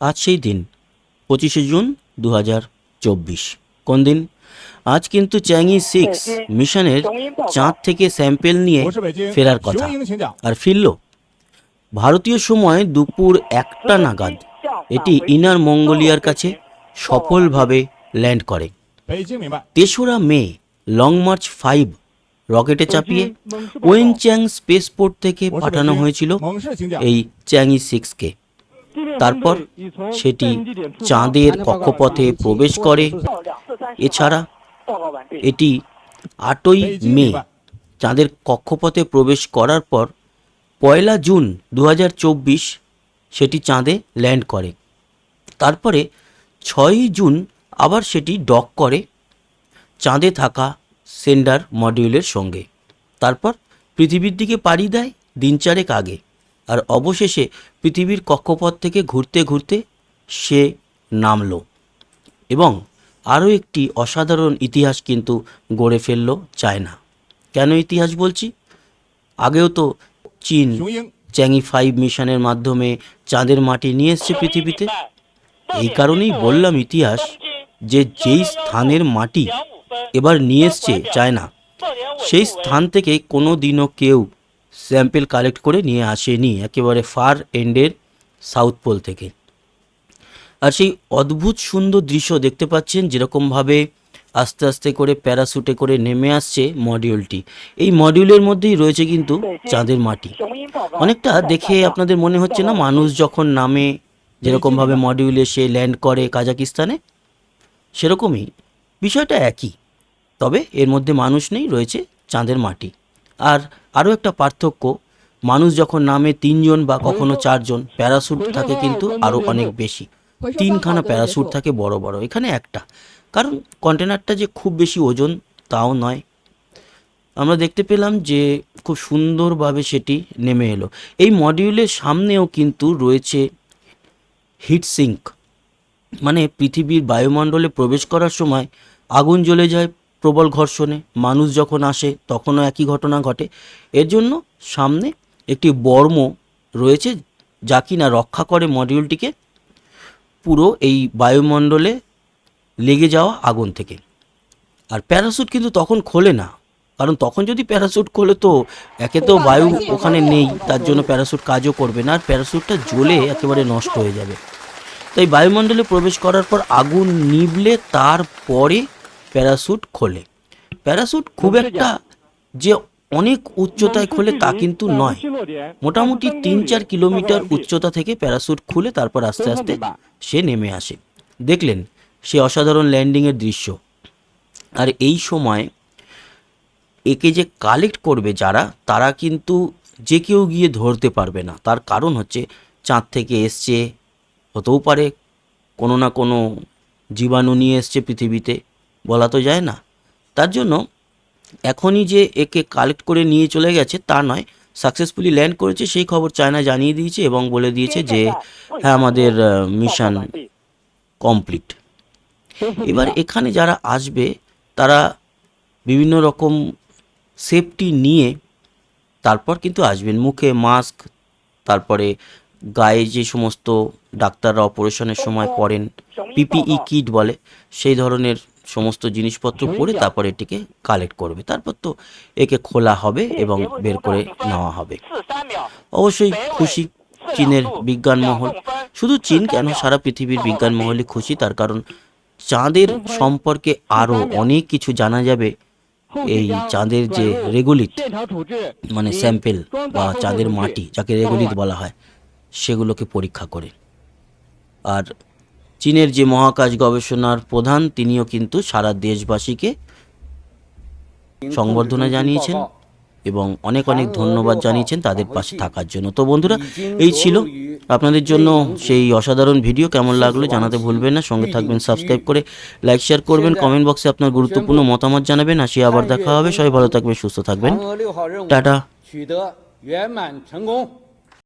আজ সেই দিন পঁচিশে জুন দু হাজার চব্বিশ। কোন দিন? আজ কিন্তু চ্যাংই সিক্স মিশনের চাঁদ থেকে স্যাম্পেল নিয়ে ফেরার কথা। আর ফিরল ভারতীয় সময় দুপুর একটা নাগাদ। এটি ইনার মঙ্গোলিয়ার কাছে সফলভাবে ল্যান্ড করে। তেসরা মে লং মার্চ ফাইভ রকেটে চাপিয়ে ওয়েন চ্যাং স্পেসপোর্ট থেকে পাঠানো হয়েছিল এই চ্যাংই সিক্সকে। তারপর সেটি চাঁদের কক্ষপথে প্রবেশ করে। এছাড়া এটি আটই মে চাঁদের কক্ষপথে প্রবেশ করার পর পয়লা জুন দু হাজার চব্বিশ সেটি চাঁদে ল্যান্ড করে। তারপরে ছয়ই জুন আবার সেটি ডক করে চাঁদে থাকা সেন্ডার মডিউলের সঙ্গে। তারপর পৃথিবীর দিকে পাড়ি দেয় দিন চারেক আগে। আর অবশেষে পৃথিবীর কক্ষপথ থেকে ঘুরতে ঘুরতে সে নামল এবং আরও একটি অসাধারণ ইতিহাস কিন্তু গড়ে ফেলল চায়না। কেন ইতিহাস বলছি? আগেও তো চীন 雄鹰 চ্যাংই ফাইভ মিশনের মাধ্যমে চাঁদের মাটি নিয়ে এসছে পৃথিবীতে। এই কারণেই বললাম ইতিহাস যে যেই স্থানের মাটি এবার নিয়ে এসছে চায়না, সেই স্থান থেকে কোনো দিনও কেউ স্যাম্পেল কালেক্ট করে নিয়ে আসেনি, একেবারে ফার এন্ডের সাউথ পোল থেকে। আর সেই অদ্ভুত সুন্দর দৃশ্য দেখতে পাচ্ছেন, যেরকমভাবে আস্তে আস্তে করে প্যারাশুটে করে নেমে আসছে মডিউলটি। এই মডিউলের মধ্যেই রয়েছে কিন্তু চাঁদের মাটি। অনেকটা দেখে আপনাদের মনে হচ্ছে না, মানুষ যখন নামে, যেরকমভাবে মডিউলে সে ল্যান্ড করে কাজাকিস্তানে? সেরকমই। বিষয়টা একই, তবে এর মধ্যে মানুষ নেই, রয়েছে চাঁদের মাটি। আর আরও একটা পার্থক্য, মানুষ যখন নামে তিনজন বা কখনো চারজন প্যারাশুট থাকে কিন্তু আরও অনেক বেশি। তিনখানা প্যারাশুট থাকে বড় বড়, এখানে একটা। কারণ কন্টেনারটা যে খুব বেশি ওজন, তাও নয়। আমরা দেখতে পেলাম যে খুব সুন্দরভাবে সেটি নেমে এলো। এই মডিউলের সামনেও কিন্তু রয়েছে হিট সিঙ্ক মানে পৃথিবীর বায়ুমণ্ডলে প্রবেশ করার সময় আগুন জ্বলে যায় প্রবল ঘর্ষণে মানুষ যখন আসে, তখনও একই ঘটনা ঘটে। এর জন্য সামনে একটি বর্ম রয়েছে যা কিনা রক্ষা করে মডিউলটিকে পুরো এই বায়ুমণ্ডলে লেগে যাওয়া আগুন থেকে। আর প্যারাশুট কিন্তু তখন খোলে না, কারণ তখন যদি প্যারাশুট খোলে তো একে তো বায়ু ওখানে নেই, তার জন্য প্যারাশুট কাজও করবে না, আর প্যারাশুটটা জ্বলে একেবারে নষ্ট হয়ে যাবে। তাই বায়ুমণ্ডলে প্রবেশ করার পর আগুন নিভলে তারপরে প্যারাশুট খোলে। প্যারাশুট খুব একটা যে। অনেক উচ্চতায় খোলে তা কিন্তু নয়। মোটামুটি তিন চার কিলোমিটার উচ্চতা থেকে প্যারাশুট খুলে তারপর আস্তে আস্তে সে নেমে আসে। দেখলেন সে অসাধারণ ল্যান্ডিংয়ের দৃশ্য। আর এই সময় একে যে কালেক্ট করবে যারা তারা কিন্তু যে কেউ গিয়ে ধরতে পারবে না। তার কারণ হচ্ছে চাঁদ থেকে এসছে হতেও পারে কোনো না কোনো জীবাণু নিয়ে এসছে পৃথিবীতে। বলা তো যায় না। তার জন্য এখনই যে একে কালেক্ট করে নিয়ে চলে গেছে তা নয়। সাকসেসফুলি ল্যান্ড করেছে সেই খবর চায়না জানিয়ে দিয়েছে এবং বলে দিয়েছে যে হ্যাঁ আমাদের মিশন কমপ্লিট এবার এখানে যারা আসবে তারা বিভিন্ন রকম সেফটি নিয়ে তারপর কিন্তু আসবেন। মুখে মাস্ক তারপরে গায়ে যে সমস্ত ডাক্তাররা অপারেশনের সময় পরেন পিপিই কিট বলে সেই ধরনের সমস্ত জিনিসপত্র পরে তারপর এটিকে কালেক্ট করবে। তারপর তো একে খোলা হবে এবং বের করে নেওয়া হবে। অবশ্যই খুশি চীনের বিজ্ঞান মহল। শুধু চীন কেন সারা পৃথিবীর বিজ্ঞান মহলই খুশি তার কারণ চাঁদের সম্পর্কে আরও অনেক কিছু জানা যাবে। এই চাঁদের যে রেগুলিত মানে স্যাম্পেল বা চাঁদের মাটি যাকে রেগুলিত বলা হয় সেগুলোকে পরীক্ষা করে। আর চীনের যে মহাকাশ গবেষণার প্রধান তিনিও কিন্তু সারা দেশবাসীকে সংবর্ধনা জানিয়েছেন এবং অনেক অনেক ধন্যবাদ জানিয়েছেন তাদের পাশে থাকার জন্য। তো বন্ধুরা এই ছিল আপনাদের জন্য সেই অসাধারণ ভিডিও। কেমন লাগল জানাতে ভুলবেন না। সঙ্গে থাকবেন সাবস্ক্রাইব করে লাইক শেয়ার করবেন কমেন্ট বক্সে আপনার গুরুত্বপূর্ণ মতামত জানাবেন। আসি আবার দেখা হবে। সবাই ভালো থাকবেন সুস্থ থাকবেন। টাটা।